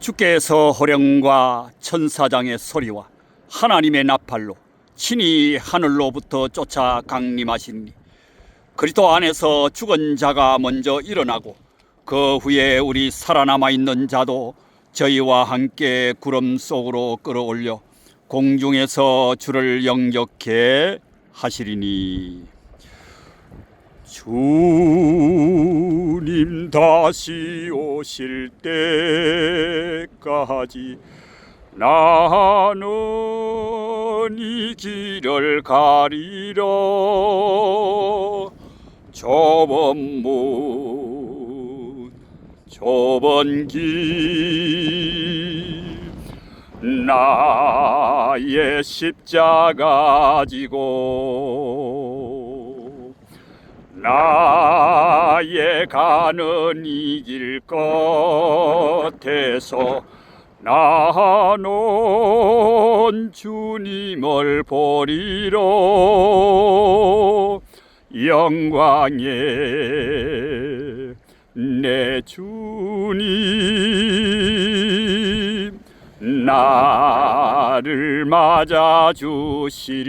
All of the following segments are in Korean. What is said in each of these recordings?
주께서 호령과 천사장의 소리와 하나님의 나팔로 친히 하늘로부터 쫓아 강림하시니 그리스도 안에서 죽은 자가 먼저 일어나고 그 후에 우리 살아남아 있는 자도 저희와 함께 구름 속으로 끌어올려 공중에서 주를 영접케 하시리니 주님 다시 오실 때까지 나는 이 길을 가리라 좁은 문 좁은 길 나의 십자가 지고 나의 가는 이 길 끝에서 나는 주님을 보리로 영광에 내 주님 나를 맞아 주시리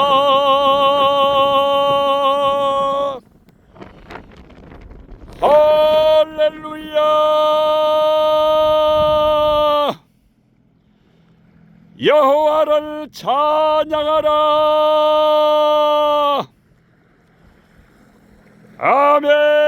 할렐루야. 여호와를 찬양하라. 아멘